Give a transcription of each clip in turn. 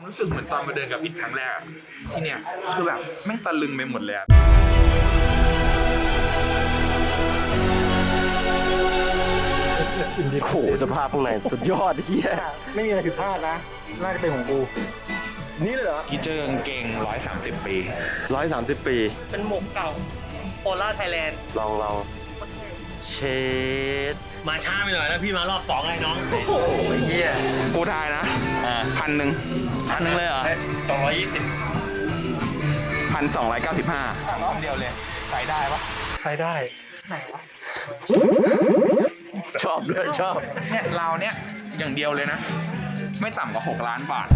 ความรู้สึกเหมือนตอนมาเดินกับอิดครั้งแรกอะที่เนี่ยคือแบบแม่งตะลึงไปหมดเลยอะโอ้โหสภาพข้างในสุดยอดเฮียไม่มีอะไรผิดพลาดนะ น่าจะเป็นของกู นี่เลยเหรอ กีเจอร์กางเกง130 ปี ร้อยสามสิบปี เป็นหมวกเก่าโพล่าไทยแลนด์ ลองลอง เชดมาช้าไปหน่อยแล้วพี่มารอบสองไงน้องเฮียกูทายนะพันหนึ่งพันหนึ่งเลยเหรอสองร้อยยี่สิบพันสองร้อยเก้าสิบห้ารอบเดียวเลยใส่ได้ปะใช้ได้ชอบด้วยชอบ เนี่ยเราเนี่ยอย่างเดียวเลยนะ ไม่ต่ำกว่า 6 ล้านบาท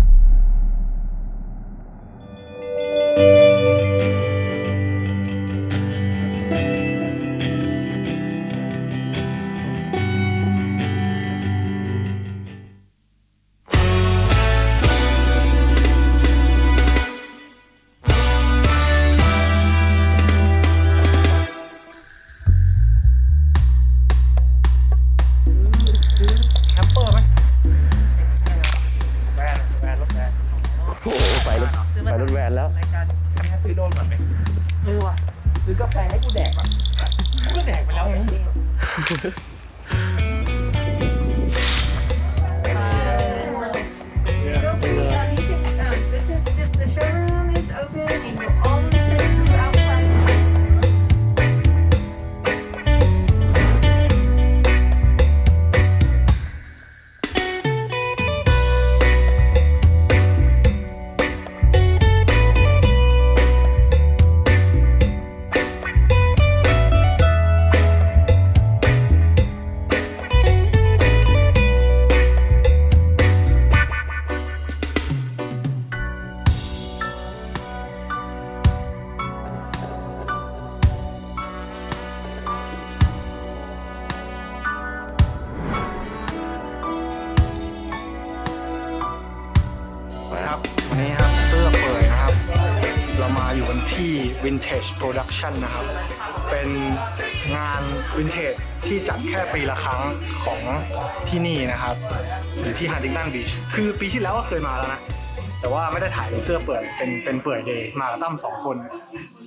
Collection นะครับ เป็นงานวินเทจที่จัดแค่ปีละครั้งของที่นี่นะครับอยู่ที่ฮันติงตันบีชคือปีที่แล้วก็เคยมาแล้วนะ แต่ว่าไม่ได้ถ่ายเป็นเสื้อเปื่อยเป็นเป็นเปื่อยเดย์มากับตั้มสองคน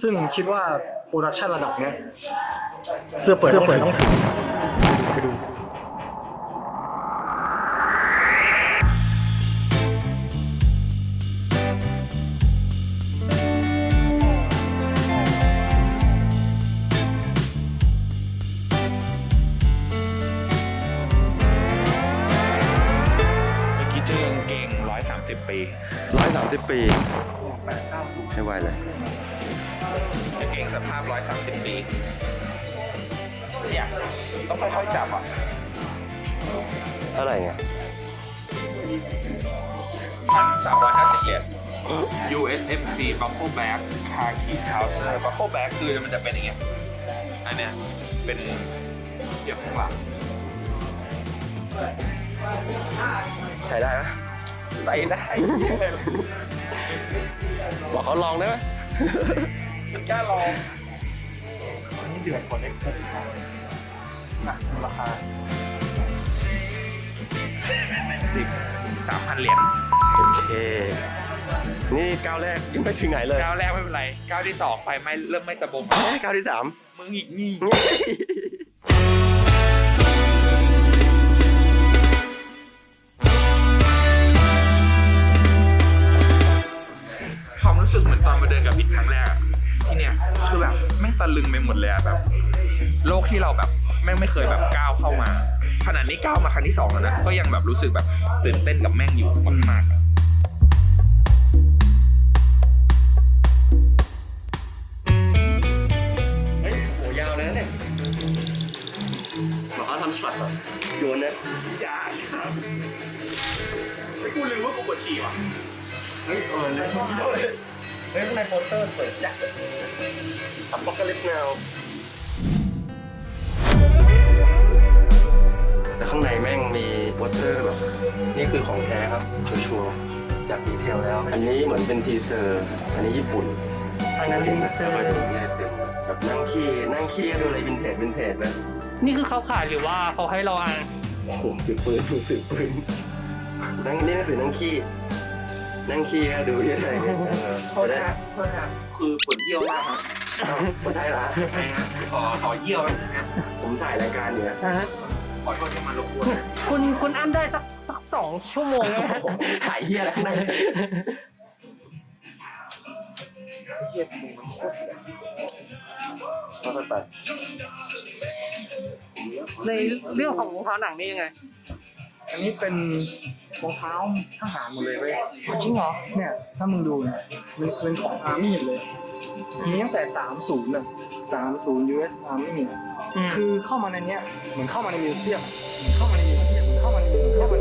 ซึ่งคิดว่าโปรดักชันระดับเนี้ยเสื้อเปื่อยต้องถึงไปดู ไม่ไหวเลยกางเกงสภาพ 130 ปีเนี่ยต้องค่อยๆจับอะ เท่าไหร่เนี่ยพันสามร้อยห้าสิบเหรียญ USFC Buckle Bag Khaki Trouser Buckle Bag คือมันจะเป็นอย่างเงี้ย อันเนี้ยเป็นเดี๋ยวข้างหลังใส่ได้ไหมใส่ได้ บอกเขาลองได้ไหมมันกล้าลองอันนี้เดือดกว่าเล็กนะราคาสิบสามพันเหรียญโอเค นี่ก้าวแรกยังไม่ถึงไหนเลยก้าวแรกไม่เป็นไรก้าวที่สองไฟไหม้เริ่มไม่สะบงเอ้ยก้าวที่สามมึงอีกนี่ กับอิดครั้งแรกอะที่เนี่ยคือแบบแม่งตะลึงไปหมดเลยอะแบบ โลกที่เราแบบแม่งไม่เคยแบบก้าวเข้ามา ขนาดนี้ก้าวมาครั้งที่สองแล้วนะก็ยังแบบรู้สึกแบบตื่นเต้นกับแม่งอยู่มากๆอะ เตอร์สวยจัดอัปปอกลิปแนวแต่ข้างในแม่งมีวอเตอร์แบบ นี่คือของแท้ครับ ชัวร์ๆจากดีเทลแล้ว อันนี้เหมือนเป็นทีเซอร์ อันนี้ญี่ปุ่นอันนั้นเห็นไหมเสื้อเปิดถุงเนี่ยเต็มแบบนั่งขี้นั่งขี้ดูอะไรวินเทจวินเทจนะนี่คือเขาขายหรือว่าเขาให้เราอ่านโอ้โหสืบปืนสืบปืนนั่งนี่หนังสือนั่งขี้ นั่งขี้ก็ดูที่ไหนเนี่ยเออโทษนะฮะโทษนะฮะคือปวดเยี่ยวมากครับไม่ใช่ละใช่ฮะขอขอเยี่ยวหน่อยนะผมถ่ายรายการอยู่นะขอโทษที่มารบกวนนะคุณคุณอั้นได้สักสักสองชั่วโมงไหมถ่ายเหี้ยอะไรข้างในเยี่ยมึงมันโคตรเสียก็ไปในเรื่องของรองเท้าหนังนี่ยังไง อันนี้เป็นรองเท้าทหารหมดเลยเว้ยจริงเหรอ เนี่ย ถ้ามึงดูเนี่ยมันเป็นของอาร์มี่เลย มีตั้งแต่ 30น่ะ30 US Army อะอืมคือเข้ามาในเนี้ยเหมือนเข้ามาในมิวเซียมเหมือนเข้ามาในมิวเซียมเหมือนเข้ามาในเหมือนเข้าม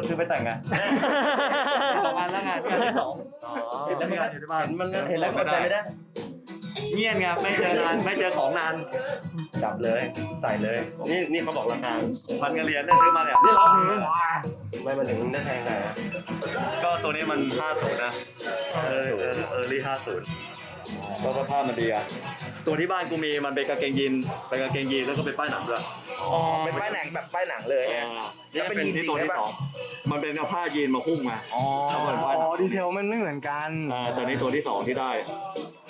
งก็ซื้อไปแต่งงานต่องานแล้วงานงานที่สองเห็นแล้วมันเห็นมันเห็นแล้วกดใจไม่ได้เงียบไงไม่เจอนานไม่เจอของนานจับเลยใส่เลยนี่นี่เขาบอกราคาพันกระเหรียญเนี่ยซื้อมาเนี่ยนี่เราไม่มาถึงได้แพงไงก็ตัวนี้มัน50นะเออเออเออรี่50ก็สภาพมันดีอะตัวที่บ้านกูมีมันเป็นกางเกงยีนเป็นกางเกงยีนแล้วก็เป็นป้ายหนังด้วยอ๋อเป็นป้ายหนังแบบป้ายหนังเลย นี่เป็นที่ตัวที่สองมันเป็นเอาผ้ายีนมาหุ้มมา อ๋อเป็นป้ายหนัอ๋องดีเทลมันไม่เหมือนกัน อ่าแต่นี่ตัวที่สองที่ได้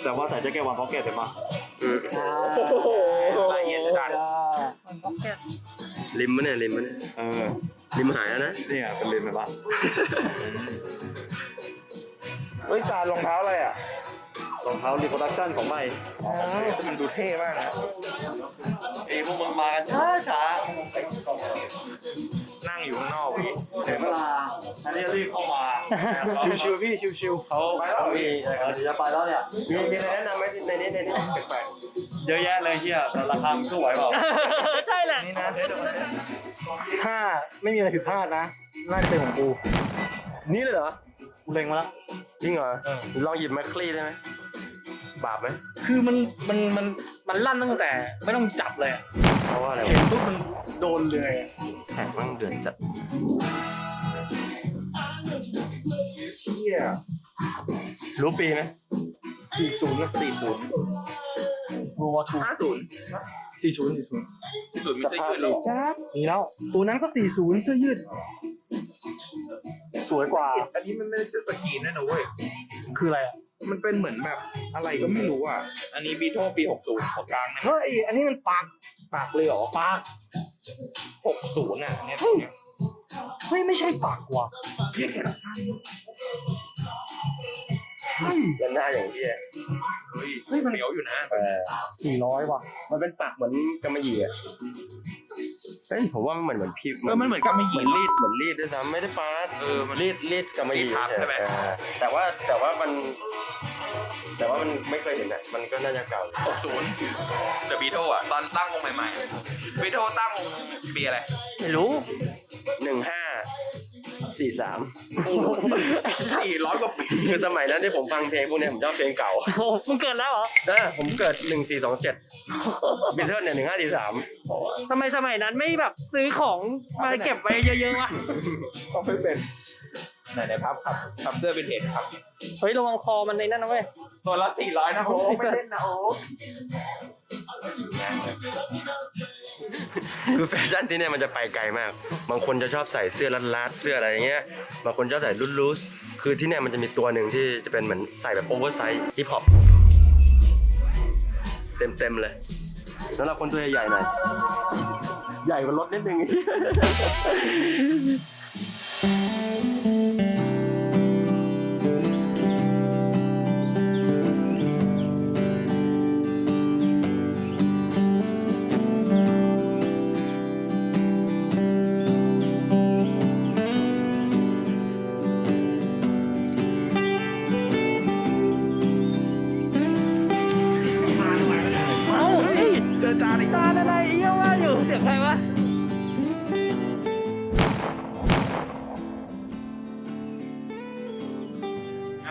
แต่ว่าใส่แจ็คเก็ตวันพ็อกเก็ตเห็นปะละเอียดจัดริมมันเนี่ยริมมันเนี่ยเออริมหายแล้วนะเนี่ยเป็นเลนไหมปะเฮ้ยซารองเท้าอะไรอะรองเท้ารีโปรดักชั่นของใหม่มันดูเท่มากนะเอ้พวกมึงมากันช้าช้า นั่งอยู่ข้างนอกพี่เสียเวลาอันนี้รีบเข้ามาชิวๆพี่ชิวเขาเขามีเออจะไปแล้วเนี่ยมีมีอะไรแนะนำไหมในนี้ในนี้แปลกเยอะแยะเลยเฮียแต่ราคามันสู้ไหวเปล่าใช่แหละนี่นะๆถ้าไม่มีอะไรผิดพลาดนะน่าจะเป็นของกู นี่เลยเหรอกูเล็งมาแล้วจริงเหรอลองหยิบแมคคลีได้ไหมบาปไหมคือมันมันมันมันลั่นตั้งแต่ ไม่ต้องจับเลยอะเพราะว่าอะไรเห็นปุ๊บมันโดนเลยอะ แข็งมั่งเดือนจัดเฮียรู้ปีไหมสี่ศูนย์นะสี่ศูนย์วัวทูห้าศูนย์สี่ศูนย์สี่ศูนย์สี่ศูนย์มีเสื้อยืดเหรอจ้ามีแล้วตัวนั้นก็สี่ศูนย์เสื้อยืด สวยกว่าอันนี้มันไม่ใช่สกรีนนะนะเว้ย คืออะไรอะมันเป็นเหมือนแบบอะไรก็ไม่รู้อะ อันนี้บีโทปีหกศูนย์ของกลางนะเฮ้ยอันนี้มันปากปากเลยเหรอปาก หกศูนย์อะอันเนี้ยเนี่ยเฮ้ยไม่ใช่ปากว่ะเพี้ยแขนสั้นยันหน้าอย่างที่เฮ้ยเฮ้ยมันเหนียวอยู่นะเออสี่ร้อยว่ะ มันเป็นปากเหมือนกำมะหยี่อะเฮ้ยผมว่ามันเหมือนเหมือนพีเออมันเหมือนกับไม่หเหมืยีอนรีดเหมือนรีดด้วยซ้ำไม่ได้ปาดเออมันรีดรีดกำมะหยี่รีดทับใช่ไหม เออแต่ว่าแต่ว่ามัน แต่ว่ามันไม่เคยเห็นอะมันก็น่าจะเก่าหกศูนย์จะบีโทอะตอนตั้งวงใหม่ๆบีโทตั้งวงปีอะไรไม่รู้ หนึ่งห้าสี่สามสี่ร้อยกว่าปีคือสมัยนั้นที่ผมฟังเพลงพวกเนี้ยผมชอบเพลงเก่าโอ้โหมึงเกินแล้วเหรอเออผมเกิดหนึ่งสี่สองเจ็ดบิทเทิลเนี่ยหนึ่งห้าสี่สามทำไมสมัยนั้นไม่แบบซื้อของมาเก็บไว้เยอะๆวะ ต้องไม่เป็น ไหนไหนพับครับพับเสื้อเป็นเห็ดครับ เฮ้ยระวังคอมันในนั่นนะเว้ย ตัวละสี่ร้อยนะโอ้ไม่เล่นนะโอ้คือแฟชั่นที่เนี่ยมันจะไปไกลมาก บางคนจะชอบใส่เสื้อรัดๆเสื้ออะไรอย่างเงี้ย บางคนชอบใส่ลูสๆคือที่เนี่ยมันจะมีตัวหนึ่งที่จะเป็นเหมือนใส่แบบโอเวอร์ไซส์ฮิปฮอปเต็มๆเลยสำหรับคนตัวใหญ่ๆหน่อย ใหญ่กว่ารถนิดนึง วะ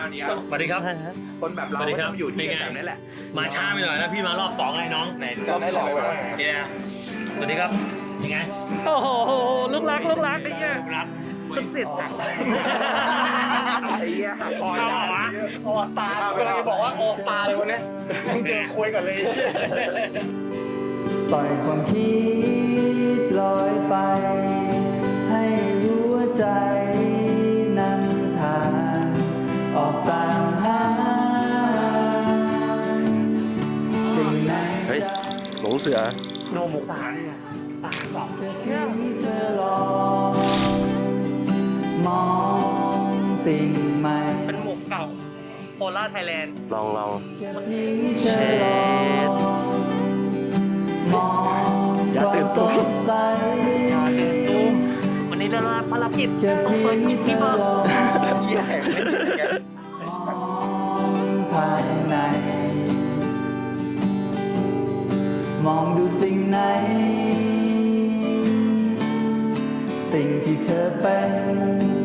อันนี้ครับสวัสดีครับ คนแบบเราสวัสดีก็ครับต้องอยู่ที่เป็นไง แบบนี้แหละมาช้าไปหน่อยนะพี่มารอบสองไงน้องไหนรอบสองแล้วเนี่ยสวัสดีครับยังไงโอ้โหลูกรักลูกรักไอ้เหี้ยรักสุดสิทธิ์ไอ้เหี้ยหักคอยเอาวะออสตาร์กำลังจะบอกว่าออสตาร์เลยวันนี้มึงเจอคุยกันเลย ปล่อยความคิด ลอยไป ให้รู้ว่าใจนำทางออกตามหาสิ่งไหนเฮ้ยหลงเสือ โนหมกทหารนี่ไงที่เธอลองมองสิ่งใหม่เป็นหมวกเก่าโคราชไทยแลนด์ลองลองที่เธอลองมอง อย่าตื่นตู้ความสดใสคือซูมวันนี้เราภารกิจต้องเปิดกิจที่เบอร์เหี้ยแหกไม่ได้แกภายใน มองดูสิ่งไหน สิ่งที่เธอเป็น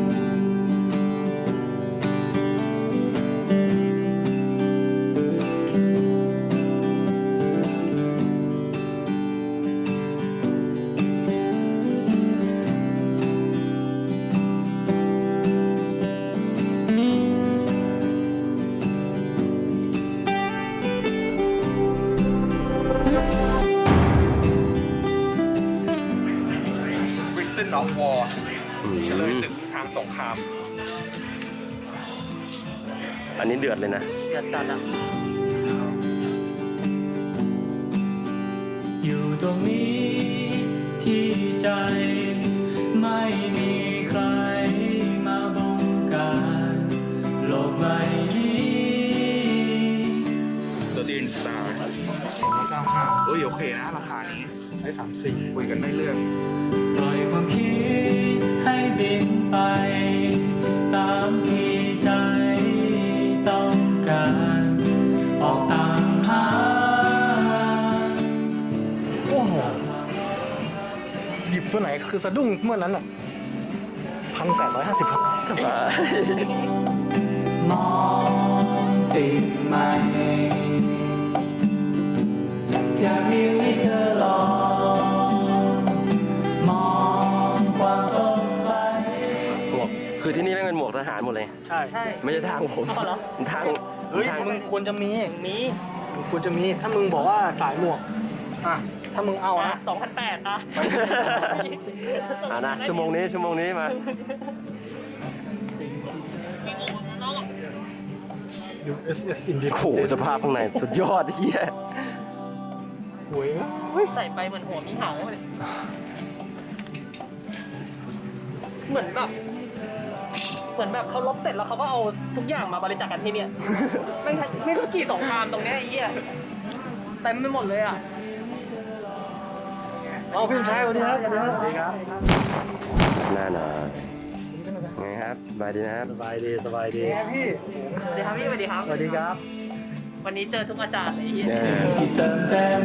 เฉลยศึกทางสงคราม อันนี้เดือดเลยนะ เดือดจัดอะอยู่ตรงนี้ที่ใจไม่มีใครมาบงการโลกใบนี้ The Dean Star เอ้ยโอเคนะ ราคานี้ได้สามสี่คุยกันได้เรื่อง ปล่อยความคิดให้บินไป ตามที่ใจต้องการ ออกตามหาโอ้โหหยิบตัวไหนคือสะดุ้งเมื่อนั้นอะพันแปดร้อยห้าสิบครับมองสิ่งใหม่อยากมีให้เธอลอง ที่นี่แม่งเป็นหมวกทหารหมดเลย ใช่ใช่ ไม่ใช่ทางผมเอาเหรอ ทางเฮ้ยทางมึงควรจะมีมีมึงควรจะมีถ้ามึงบอกว่าสายหมวกอะถ้ามึงเอาอะนะ สองพันแปดอะอ่านะชั่วโมงนี้ชั่วโมงนี้มา USS India โอ้โหสภาพข้างในสุดยอดเฮียหวยใส่ไปเหมือนหัวมีเหาเลยเหมือนแบบ เหมือนแบบเขาลบเสร็จแล้วเขาก็เอาทุกอย่างมาบริจาคกันที่เนี่ยไม่ทันไม่รู้กี่สงครามตรงเนี้ยไอ้เหี้ยเต็มไปหมดเลยอะเอาพี่ชายสวัสดีครับสวัสดีครับน่าหนาไงครับสบายดีนะครับสบายดีสบายดีพี่สวัสดีครับพี่สวัสดีครับ สวัสดีครับ วันนี้เจอทุกอาจารย์เลยไอ้เหี้ย เออที่เติมเต็ม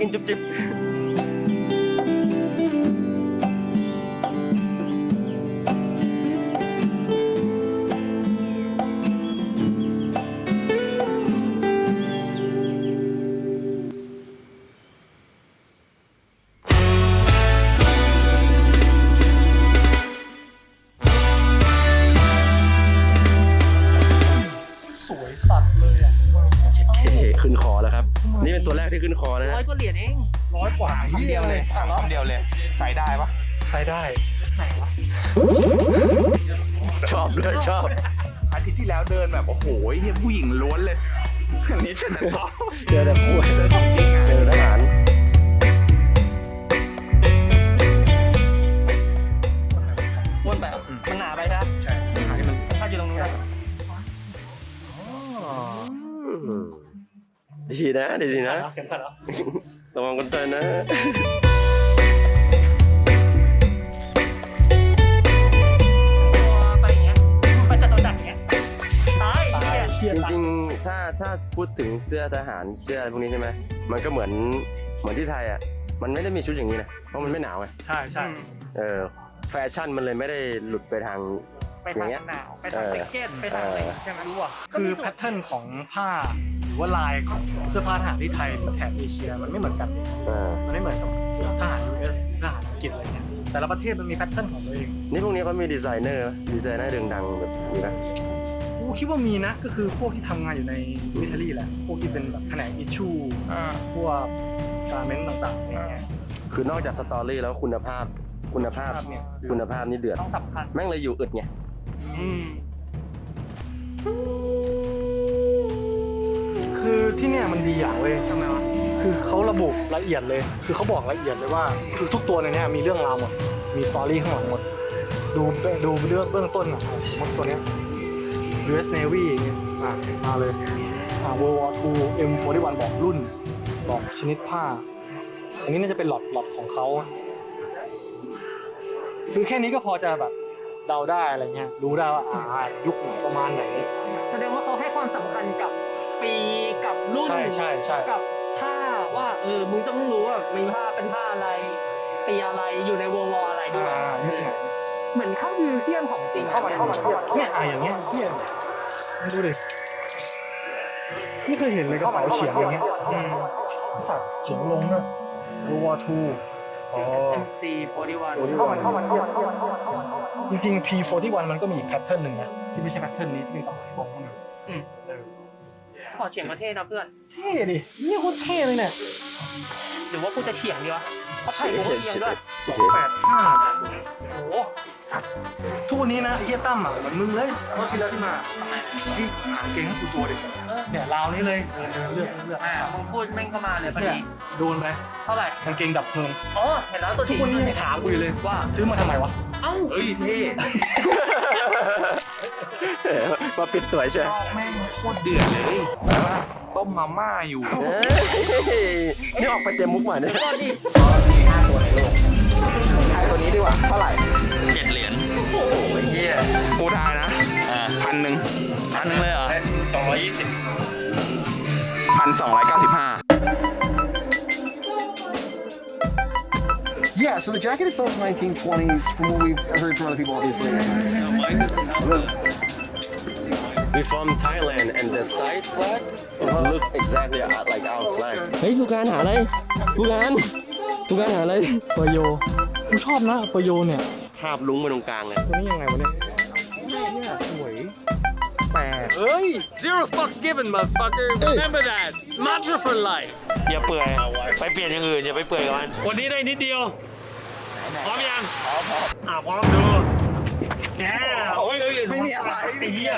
กินจุ๊บ เจอแต่ขวดเจอของจริงเจอทหารวนไปเมันหนาไปใช่ไหมใช่ที่มันถ้าอยู่ตรงนู้นนะดีนะดีนะเข็มขัดเหรอระวังกันใจนะ เหี้ยเฮียจตายริงๆถ้าถ้าพูดถึงเสื้อทหารเสื้ออะไรพวกนี้ใช่ไหมมันก็เหมือนเหมือนที่ไทยอะมันไม่ได้มีชุดอย่างนี้นะเพราะมันไม่หนาวไงใช่ใช่เออแฟชั่นมันเลยไม่ได้หลุดไปทาง ไปทางหนาวไปทางแจ็คเก็ตไปทางอะไรใช่ไหมรู้อะคือแพทเทิร์นของผ้าหรือว่าลายของเสื้อผ้าทหารที่ไทยหรือแถบเอเชียมันไม่เหมือนกัน เออมันไม่เหมือนกับทหาร US ทหารอังกฤษอะไรเงี้ยแต่ละประเทศมันมีแพทเทิร์นของตัวเอง นี่พวกนี้เขามีดีไซเนอร์ไหมดีไซเนอร์ดังๆแบบนี้นะ กูคิดว่ามีนะ ก็คือพวกที่ทำงานอยู่ในมิลิเทอรี่แหละ พวกที่เป็นแบบแผนกอิชชูอ่า พวกการเมนต์ต่างๆอะไรเงี้ย คือนอกจากสตอรี่แล้วคุณภาพคุณภาพภาพเนี่ย คุณภาพนี่เดือด ต้องสำคัญ แม่งเลยอยู่อึดไง อืมคือที่เนี่ยมันดีอย่างเลยทำไมวะคือเขาระบุละเอียดเลย คือเขาบอกละเอียดเลยว่าคือทุกตัวในเนี้ยมีเรื่องราวหมด มีสตอรี่ข้างหลังหมด ดูดูเรื่องเบื้องต้นอะสมมติตัวเนี้ย US Navy เนี่ยอะมาเลยอ่า World War II M41 บอกรุ่น บอกชนิดผ้า อันนี้น่าจะเป็นหลอดหลอดของเขาอะคือแค่นี้ก็พอจะแบบเดาได้อะไรเงี้ยรู้ได้ว่าอ่ายุคไหนประมาณไหน แสดงว่าเขาให้ความสำคัญกับปีกับรุ่นใช่ใช่ใช่กับผ้าว่าเออมึงต้องรู้ว่ามีผ้าเป็นผ้าอะไรปีอะไรอยู่ในวงวออะไรด้วยอ่ายุคไหนเหมือนเข้ามิวเซียมของจริงเข้ามาเข้ามาเนี่ยอะอย่างเงี้ยเนี่ย ดูดิไม่เคยเห็นเลยกระเป๋าเฉียงอย่างเงี้ยสัตว์เฉียงลงนะรูวอทูอ๋อเอ็มซีโฟร์ดี้วันจริงๆ P41 มันก็มีอีกแพทเทิร์นหนึ่งนะที่ไม่ใช่แพทเทิร์นนี้ที่เป็นกระเป๋าของมันขอเฉียงประเทศนะเพื่อน เท่ดิเนี่ยโคตรเท่เลยเนี่ย หรือว่ากูจะเฉียงดีวะเพราะไทยกูก็เฉียงด้วย โอเคแปดห้าโอ้โหสัตว์ทุกวันนี้นะไอ้เฮียตั้มอะเหมือนมึงเลยเมื่อที่แล้วที่มาที่หางเกงให้กูตัวดิเนี่ยราวนี้เลยเออเลือกเลือกอ่ามึงพูดแม่งก็มาเลยพอเนี่ยดีโดนไปเท่าไหร่กางเกงดับเพลิงอ๋อเห็นแล้วตัวจทุริกงวันนี้ยังถามกูอยู่เลยว่าซื้อมาทำไมวะเอ้าเฮ้ยเท่มาปิดสวยใช่ชอบแม่งโคตรเดือดเลยแบบว่าต้มมาม่าอยู่ เอ้ยนี่ออกไปเจมมุกมาเนี่ยก่อนดิห้าตัวใน ดีกว่า เท่าไหร่ เจ็ดเหรียญ เฮียกูทายนะ อ่า พันหนึ่ง พันหนึ่งเลยเหรอสองร้อยยี่สิบ พันสองร้อยเก้าสิบห้า Yeah, so the jacket itself is 1920s, from what we've heard from other people, obviously. We from Thailand and the side flag it look exactly like our flag เฮ้ยผู้การหาอะไรผู้การผู้การหาอะไร ปโย กูชอบนะปโยเนี่ยภาพลุ้งไปตรงกลางเลยตัวนี้ยังไงวะเนี่ยเนี่ยสวยแปลก zero fucks given motherfucker remember that mantra for life อย่าเปื่อยไปเปลี่ยนอย่างอื่นอย่าไปเปื่อยกับมันวันนี้ได้นิดเดียวพร้อมยังพร้อมอะพร้อมดูแกโอ้ยเอ้ยไม่มีอะไรไอ้เหี้ย